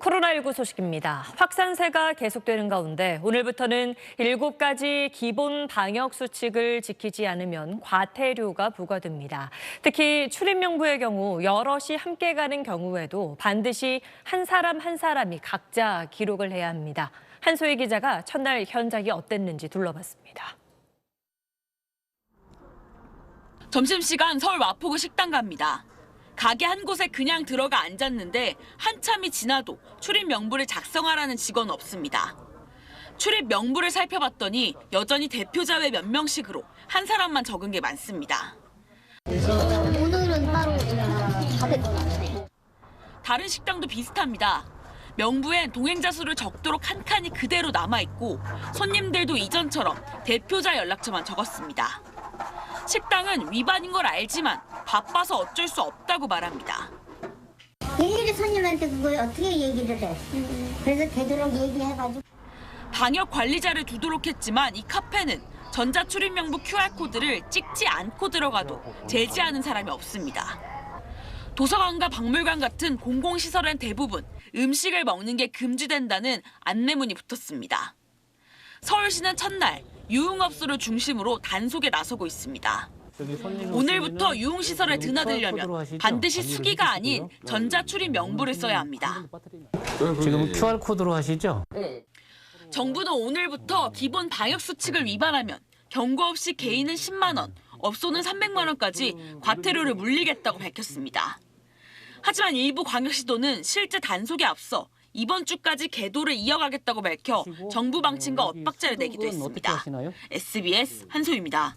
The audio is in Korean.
코로나19 소식입니다. 확산세가 계속되는 가운데 오늘부터는 7가지 기본 방역 수칙을 지키지 않으면 과태료가 부과됩니다. 특히 출입명부의 경우 여럿이 함께 가는 경우에도 반드시 한 사람 한 사람이 각자 기록을 해야 합니다. 한소희 기자가 첫날 현장이 어땠는지 둘러봤습니다. 점심시간 서울 마포구 식당 갑니다. 가게 한 곳에 그냥 들어가 앉았는데 한참이 지나도 출입 명부를 작성하라는 직원 없습니다. 출입 명부를 살펴봤더니 여전히 대표자 외몇 명씩으로 한 사람만 적은 게 많습니다. 오늘은 따로 다된 것 같아요. 다른 식당도 비슷합니다. 명부엔 동행자 수를 적도록 한 칸이 그대로 남아있고 손님들도 이전처럼 대표자 연락처만 적었습니다. 식당은 위반인 걸 알지만 바빠서 어쩔 수 없다고 말합니다. 일일이 손님한테 그걸 어떻게 얘기를 해. 그래서 되도록 얘기해가지고. 방역 관리자를 두도록 했지만 이 카페는 전자출입 명부 QR코드를 찍지 않고 들어가도 제지하는 사람이 없습니다. 도서관과 박물관 같은 공공시설엔 대부분 음식을 먹는 게 금지된다는 안내문이 붙었습니다. 서울시는 첫날 유흥업소를 중심으로 단속에 나서고 있습니다. 오늘부터 유흥시설에 드나들려면 반드시 수기가 아닌 전자출입 명부를 써야 합니다. 지금 QR 코드로 하시죠? 정부는 오늘부터 기본 방역 수칙을 위반하면 경고 없이 개인은 10만 원, 업소는 300만 원까지 과태료를 물리겠다고 밝혔습니다. 하지만 일부 광역시도는 실제 단속에 앞서 이번 주까지 계도를 이어가겠다고 밝혀 정부 방침과 엇박자를 내기도 했습니다. SBS 한소희입니다.